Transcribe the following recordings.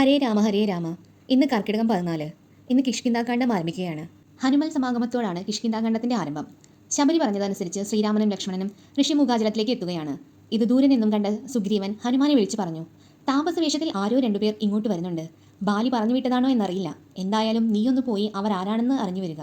ഹരേ രാമ ഹരേ രാമ. ഇന്ന് കർക്കിടകം പതിനാല്. ഇന്ന് കിഷ്കിന്താകാന്ഡം ആരംഭിക്കുകയാണ്. ഹനുമൽ സമാഗമത്തോടാണ് കിഷ്കിന്താകാന്ഡത്തിന്റെ ആരംഭം. ശബരി പറഞ്ഞതനുസരിച്ച് ശ്രീരാമനും ലക്ഷ്മണനും ഋഷിമുഖാചലത്തിലേക്ക് എത്തുകയാണ്. ഇത് ദൂരെ നിന്നും കണ്ട് സുഗ്രീവൻ ഹനുമാനെ വിളിച്ചു പറഞ്ഞു താപസവേഷത്തിൽ ആരോ രണ്ടുപേർ ഇങ്ങോട്ട് വരുന്നുണ്ട്. ബാലി പറഞ്ഞു വിട്ടതാണോ എന്നറിയില്ല. എന്തായാലും നീയൊന്ന് പോയി അവർ ആരാണെന്ന് അറിഞ്ഞു വരിക.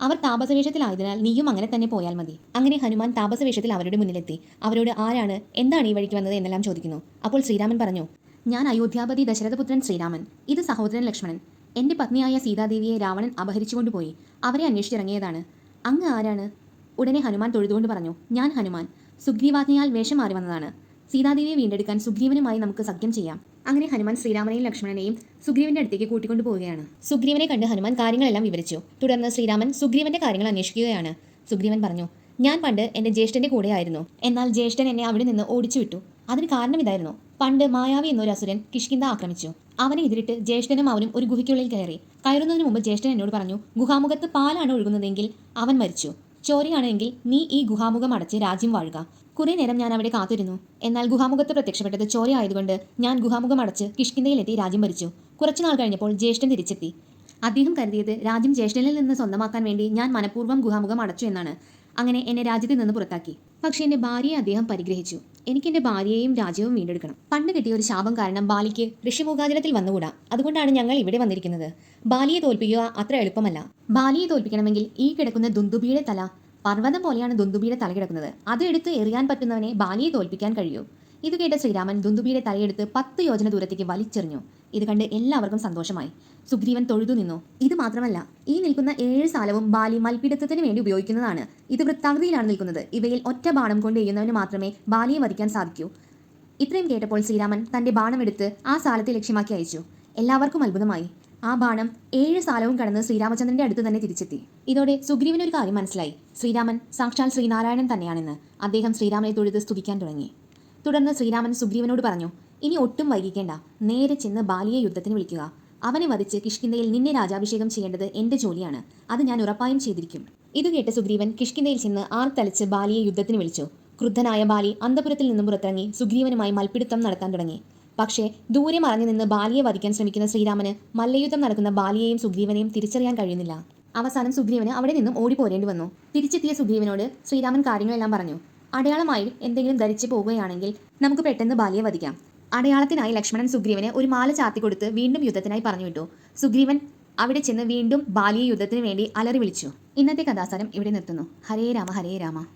അവർ താപസവേഷത്തിലായതിനാൽ നീയും അങ്ങനെ തന്നെ പോയാൽ മതി. അങ്ങനെ ഹനുമാൻ താപസവേഷത്തിൽ അവരുടെ മുന്നിലെത്തി. അവരോട് ആരാണ് എന്താണ് ഈ വഴിക്ക് വന്നത് എന്നെല്ലാം ചോദിക്കുന്നു. അപ്പോൾ ശ്രീരാമൻ പറഞ്ഞു ഞാൻ അയോധ്യാപതി ദശരഥപുത്രൻ ശ്രീരാമൻ ഇത് സഹോദരൻ ലക്ഷ്മണൻ. എന്റെ പത്നിയായ സീതാദേവിയെ രാവണൻ അപഹരിച്ചുകൊണ്ടുപോയി അവരെ അന്വേഷിച്ചിറങ്ങിയതാണ്. അങ്ങ് ആരാണ്? ഉടനെ ഹനുമാൻ തൊഴുതുകൊണ്ട് പറഞ്ഞു ഞാൻ ഹനുമാൻ. സുഗ്രീവാജ്ഞയാൽ വേഷം മാറി വന്നതാണ്. സീതാദേവിയെ വീണ്ടെടുക്കാൻ സുഗ്രീവനുമായി നമുക്ക് സഖ്യം ചെയ്യാം. അങ്ങനെ ഹനുമാൻ ശ്രീരാമനെയും ലക്ഷ്മണനെയും സുഗ്രീവന്റെ അടുത്തേക്ക് കൂട്ടിക്കൊണ്ടു പോവുകയാണ്. സുഗ്രീവനെ കണ്ട് ഹനുമാൻ കാര്യങ്ങളെല്ലാം വിവരിച്ചു. തുടർന്ന് ശ്രീരാമൻ സുഗ്രീവന്റെ കാര്യങ്ങൾ അന്വേഷിക്കുകയാണ്. സുഗ്രീവൻ പറഞ്ഞു ഞാൻ പണ്ട് എന്റെ ജ്യേഷ്ഠന്റെ കൂടെയായിരുന്നു. എന്നാൽ ജ്യേഷ്ഠൻ എന്നെ അവിടെ നിന്ന് ഓടിച്ചു വിട്ടു. അതിന് കാരണം ഇതായിരുന്നു. പണ്ട് മായാവി എന്നൊരു അസുരൻ കിഷ്കിന്ത ആക്രമിച്ചു. അവനെ എതിരിട്ട് ജ്യേഷ്ഠനും അവനും ഒരു ഗുഹയ്ക്കുള്ളിൽ കയറി. കയറുന്നതിന് മുമ്പ് ജ്യേഷ്ഠൻ എന്നോട് പറഞ്ഞു ഗുഹാമുഖത്ത് പാലാണ് ഒഴുകുന്നതെങ്കിൽ അവൻ മരിച്ചു. ചോരയാണെങ്കിൽ നീ ഈ ഗുഹാമുഖം അടച്ച് രാജ്യം വാഴുക. കുറേ നേരം ഞാൻ അവിടെ കാത്തിരുന്നു. എന്നാൽ ഗുഹാമുഖത്ത് പ്രത്യക്ഷപ്പെട്ടത് ചോര ആയതുകൊണ്ട് ഞാൻ ഗുഹാമുഖം അടച്ച് കിഷ്കിന്തയിലെത്തി രാജ്യം ഭരിച്ചു. കുറച്ചുനാൾ കഴിഞ്ഞപ്പോൾ ജ്യേഷ്ഠൻ തിരിച്ചെത്തി. അദ്ദേഹം കരുതിയത് രാജ്യം ജ്യേഷ്ഠനിൽ നിന്ന് സ്വന്തമാക്കാൻ വേണ്ടി ഞാൻ മനഃപൂർവം ഗുഹാമുഖം അടച്ചു എന്നാണ്. അങ്ങനെ എന്നെ രാജ്യത്തിൽ നിന്ന് പുറത്താക്കി. പക്ഷേ എന്റെ ഭാര്യയെ അദ്ദേഹം പരിഗ്രഹിച്ചു. എനിക്ക് എന്റെ ഭാര്യയെയും രാജ്യവും വീണ്ടെടുക്കണം. പണ്ട് കിട്ടിയ ഒരു ശാപം കാരണം ബാലിക്ക് ഋഷിമുഖാചലത്തിൽ വന്നുകൂടാ? അതുകൊണ്ടാണ് ഞങ്ങൾ ഇവിടെ വന്നിരിക്കുന്നത്. ബാലിയെ തോൽപ്പിക്കുക അത്ര എളുപ്പമല്ല. ബാലിയെ തോൽപ്പിക്കണമെങ്കിൽ ഈ കിടക്കുന്ന ദുന്ദുബിയുടെ തല പർവതം പോലെയാണ് ദുന്ദുബിയുടെ തല കിടക്കുന്നത്. അത് എടുത്ത് എറിയാൻ പറ്റുന്നവനെ ബാലിയെ തോൽപ്പിക്കാൻ കഴിയൂ. ഇത് കേട്ട ശ്രീരാമൻ ദുന്ദുബിയുടെ തലയെടുത്ത് പത്ത് യോജന ദൂരത്തേക്ക് വലിച്ചെറിഞ്ഞു. ഇത് കണ്ട് എല്ലാവർക്കും സന്തോഷമായി. സുഗ്രീവൻ തൊഴുതു നിന്നു. ഇത് മാത്രമല്ല ഈ നിൽക്കുന്ന ഏഴ് സാലവും ബാലി മൽപിടുത്തത്തിന് വേണ്ടി ഉപയോഗിക്കുന്നതാണ്. ഇത് വൃത്താകൃതിയിലാണ് നിൽക്കുന്നത്. ഇവയിൽ ഒറ്റ ബാണം കൊണ്ട് എഴുന്നവന് മാത്രമേ ബാലിയെ വധിക്കാൻ സാധിക്കൂ. ഇത്രയും കേട്ടപ്പോൾ ശ്രീരാമൻ തന്റെ ബാണം എടുത്ത് ആ സാലത്തെ ലക്ഷ്യമാക്കി അയച്ചു. എല്ലാവർക്കും അത്ഭുതമായി. ആ ബാണം ഏഴ് സാലവും കടന്ന് ശ്രീരാമചന്ദ്രന്റെ അടുത്ത് തന്നെ തിരിച്ചെത്തി. ഇതോടെ സുഗ്രീവന് ഒരു കാര്യം മനസ്സിലായി. ശ്രീരാമൻ സാക്ഷാൽ ശ്രീനാരായണൻ തന്നെയാണെന്ന് അദ്ദേഹം ശ്രീരാമനെ തൊഴുത് സ്തുതിക്കാൻ തുടങ്ങി. തുടർന്ന് ശ്രീരാമൻ സുഗ്രീവനോട് പറഞ്ഞു ഇനി ഒട്ടും വൈകിക്കേണ്ട. നേരെ ചെന്ന് ബാലിയെ യുദ്ധത്തിന് വിളിക്കുക. അവനെ വധിച്ച് കിഷ്കിന്തയിൽ നിന്നെ രാജാഭിഷേകം ചെയ്യേണ്ടത് എന്റെ ജോലിയാണ്. അത് ഞാൻ ഉറപ്പായും ചെയ്തിരിക്കും. ഇത് കേട്ട് സുഗ്രീവൻ കിഷ്കിന്തയിൽ ചെന്ന് ആർത്തലച്ച് ബാലിയെ യുദ്ധത്തിന് വിളിച്ചു. ക്രുദ്ധനായ ബാലി അന്തപുരത്തിൽ നിന്നും പുറത്തിറങ്ങി സുഗ്രീവനുമായി മൽപ്പിടുത്തം നടത്താൻ തുടങ്ങി. പക്ഷേ ദൂരെ മറഞ്ഞു നിന്ന് ബാലിയെ വധിക്കാൻ ശ്രമിക്കുന്ന ശ്രീരാമന് മല്ലയുദ്ധം നടക്കുന്ന ബാലിയെയും സുഗ്രീവനെയും തിരിച്ചറിയാൻ കഴിയുന്നില്ല. അവസാനം സുഗ്രീവന് അവിടെ നിന്നും ഓടിപ്പോരേണ്ടി വന്നു. തിരിച്ചെത്തിയ സുഗ്രീവനോട് ശ്രീരാമൻ കാര്യങ്ങളെല്ലാം പറഞ്ഞു. അടയാളമായി എന്തെങ്കിലും ധരിച്ചു പോവുകയാണെങ്കിൽ നമുക്ക് പെട്ടെന്ന് ബാലിയെ വധിക്കാം. അടയാളത്തിനായി ലക്ഷ്മണൻ സുഗ്രീവന് ഒരു മാല ചാത്തി കൊടുത്ത് വീണ്ടും യുദ്ധത്തിനായി പറഞ്ഞു വിട്ടു. സുഗ്രീവൻ അവിടെ ചെന്ന് വീണ്ടും ബാലിയെ യുദ്ധത്തിന് വേണ്ടി അലറി വിളിച്ചു. ഇന്നത്തെ കഥാസാരം ഇവിടെ നിർത്തുന്നു. ഹരേ രാമ ഹരേ രാമ.